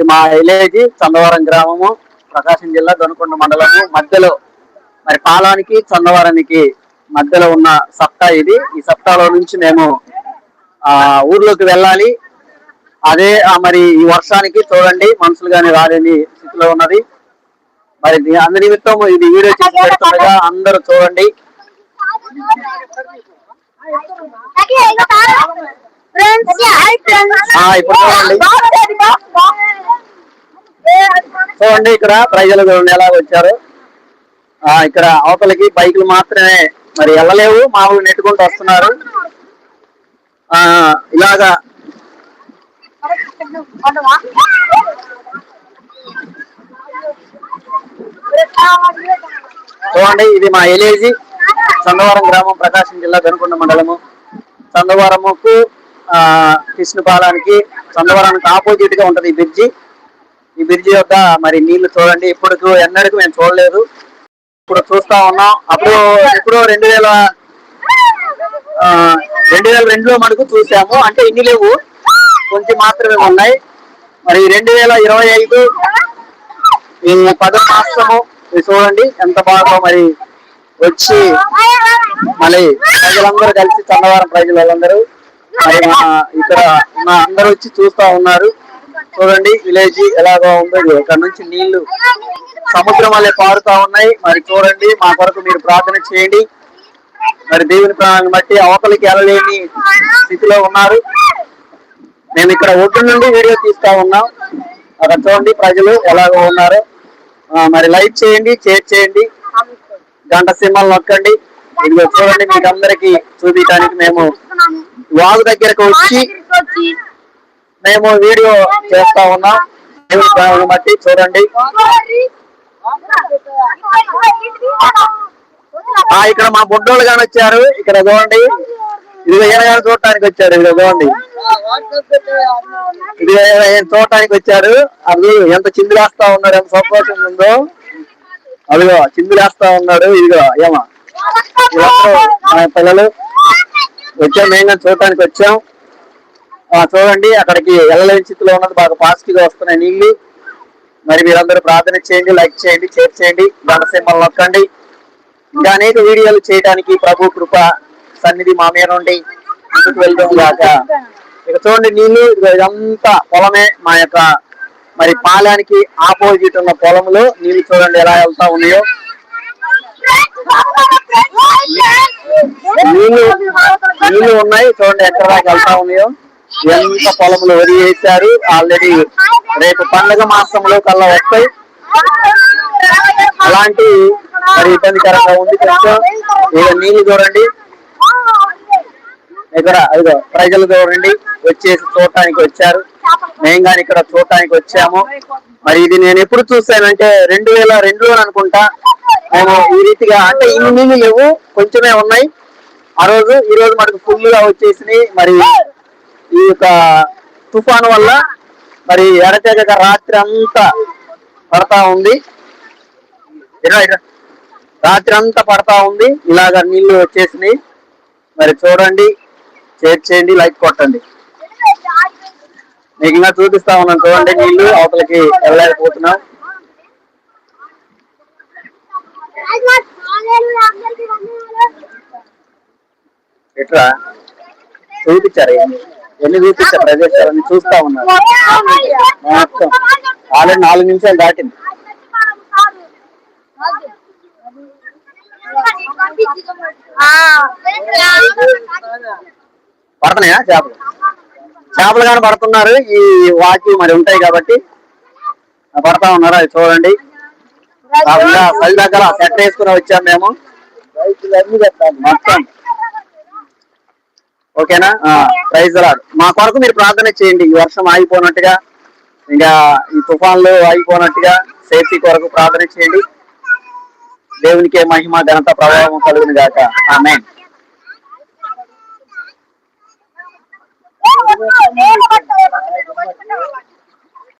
ఇది మా విలేజ్ చందవరం గ్రామము ప్రకాశం జిల్లా దొనకొండ మండలము. మధ్యలో మరి పాలానికి చందవరానికి మధ్యలో ఉన్న సప్తా ఇది. ఈ సప్తాలో నుంచి మేము ఆ ఊర్లోకి వెళ్ళాలి. అదే మరి ఈ వర్షానికి చూడండి మనుషులు కానీ రాలేని స్థితిలో ఉన్నది. మరి అందు నిమిత్తం ఇది వీడియో చేసి పెడుతుండగా అందరూ చూడండి. చూడండి. ఇక్కడ ప్రజలు చూడండి ఎలా వచ్చారు. ఆ ఇక్కడ అవతలకి బైకులు మాత్రమే మరి వెళ్ళలేవు మామూలు నెట్టుకుంటూ వస్తున్నారు. ఆ ఇలాగా. చూడండి ఇది మా ఎలేజీ చందవరం గ్రామం ప్రకాశం జిల్లా గనుకొండ మండలము. చందవరముకు కృష్ణపాలానికి చందవరానికి ఆపోజిట్గా ఉంటది ఈ బ్రిడ్జి ఈ బ్రిడ్జి యొక్క మరి నీళ్ళు చూడండి. ఇప్పుడు ఎన్నడకు మేము చూడలేదు. ఇప్పుడు చూస్తా ఉన్నాం. అప్పుడు ఎప్పుడో రెండు వేల రెండు వేల రెండులో మనకు చూసాము. అంటే ఇన్ని లేవు. కొంచెం మాత్రమే ఉన్నాయి. మరి రెండు వేల ఇరవై ఐదు ఈ పదో మాసము చూడండి. ఎంత బాగా మరి వచ్చి మళ్ళీ ప్రజలందరూ కలిసి చందవరం ప్రజలు మరి మా ఇక్కడ మా అందరూ వచ్చి చూస్తా ఉన్నారు. చూడండి విలేజ్ ఎలాగో ఉందో ఇక్కడ నుంచి నీళ్ళు సముద్రం వల్లే పారుతా ఉన్నాయి. మరి చూడండి మా కొరకు మీరు ప్రార్థన చేయండి. మరి దేవుని ప్రాణాన్ని బట్టి అవకలికి వెళ్ళలేని స్థితిలో ఉన్నారు. మేము ఇక్కడ ఒడ్డు నుండి వీడియో తీస్తా ఉన్నాం. అక్కడ చూడండి ప్రజలు ఎలాగో ఉన్నారు. మరి లైక్ చేయండి షేర్ చేయండి. గంట సింబల్ నొక్కండి. ఇదిగో చూడండి మీకు అందరికి చూపించడానికి మేము వాగు దగ్గరకు వచ్చి మేము వీడియో చేస్తా ఉన్నాం. బట్టి చూడండి. ఇక్కడ మా బుడ్డోళ్ళు గాని వచ్చారు. ఇక్కడ చూడండి. ఇదిగో ఈయన గాని చూడటానికి వచ్చారు. ఇదిగో చూడండి. ఇది ఆయన చూడటానికి వచ్చారు. అది ఎంత చిందులేస్తా ఉన్నారు ఎంత సంతోషంగా ఉందో. అదిగో చిందులేస్తా ఉన్నాడు. ఇదిగో ఏమా. పిల్లలు. వచ్చాం మేము చూడటానికి వచ్చాం. చూడండి అక్కడికి వెళ్ళలేని స్థితిలో ఉన్నది. బాగా పాజిటివ్గా వస్తున్నాయి నీళ్ళు. మరి మీరందరూ ప్రార్థన చేయండి లైక్ చేయండి షేర్ చేయండి గంట నొక్కండి. ఇంకా అనేక వీడియోలు చేయడానికి ప్రభు కృప సన్నిధి మా మీద నుండి ముందుకు వెళ్దాం కాక ఇక చూడండి నీళ్ళు ఇదంతా పొలమే మా యొక్క మరి పాలానికి ఆపోజిట్ ఉన్న పొలంలో నీళ్ళు చూడండి ఎలా వెళ్తా ఉన్నాయో. నీళ్ళు నీళ్ళు ఉన్నాయి. చూడండి ఎక్కడ దాకా వెళ్తా ఉన్నాయో. ఎంత పొలంలో వరి వేశారు. ఆల్రెడీ రేపు పండగ మాసంలో కల్లా వస్తాయి. అలాంటి మరి ఇబ్బందికరంగా ఉంది కొంచెం. ఇక నీళ్ళు చూడండి. ఇక్కడ అదిగో ప్రజలు చూడండి. వచ్చేసి చూడటానికి వచ్చారు. మేము కానీ ఇక్కడ చూడటానికి వచ్చాము. మరి ఇది నేను ఎప్పుడు చూసానంటే రెండు వేల రెండులో అనుకుంటా. మేము ఈ రీతిగా అంటే ఇన్ని నీళ్ళు లేవు కొంచెమే ఉన్నాయి. ఆ రోజు ఈ రోజు మనకు ఫుల్గా వచ్చేసినాయి. మరి ఈ యొక్క తుఫాను వల్ల మరి ఎడతెగక రాత్రి అంతా పడతా ఉంది. రాత్రి అంతా పడతా ఉంది. ఇలాగ నీళ్ళు వచ్చేసినాయి. మరి చూడండి షేర్ చేయండి లైక్ కొట్టండి. మీకు ఇంకా చూపిస్తా ఉన్నాను చూడండి నీళ్ళు అవతలకి వెళ్ళలేకపోతున్నాం. ఎట్లా? చూపించారు ఎన్ని చూపించారు? ప్రదేశాలన్నీ చూస్తా ఉన్నారు? మొత్తం ఆల్రెడీ నాలుగు నిమిషాలు దాటింది. పడుతున్నాయా? చేపలు? చేపలు కానీ పడుతున్నారు. ఈ వాకి మరి ఉంటాయి కాబట్టి. పడతా ఉన్నారు? అది చూడండి. పది దగ్గర సెట్ వేసుకుని వచ్చాం మేము. మొత్తం. ఓకేనా? ప్రైజ్ లాడ్. మా కొరకు మీరు ప్రార్థన చేయండి. ఈ వర్షం ఆగిపోనట్టుగా ఇంకా ఈ తుఫాన్లు ఆగిపోనట్టుగా సేఫ్టీ కొరకు ప్రార్థన చేయండి. దేవునికే మహిమ ఘనత ప్రభావం కలుగును గాక. ఆమె నేను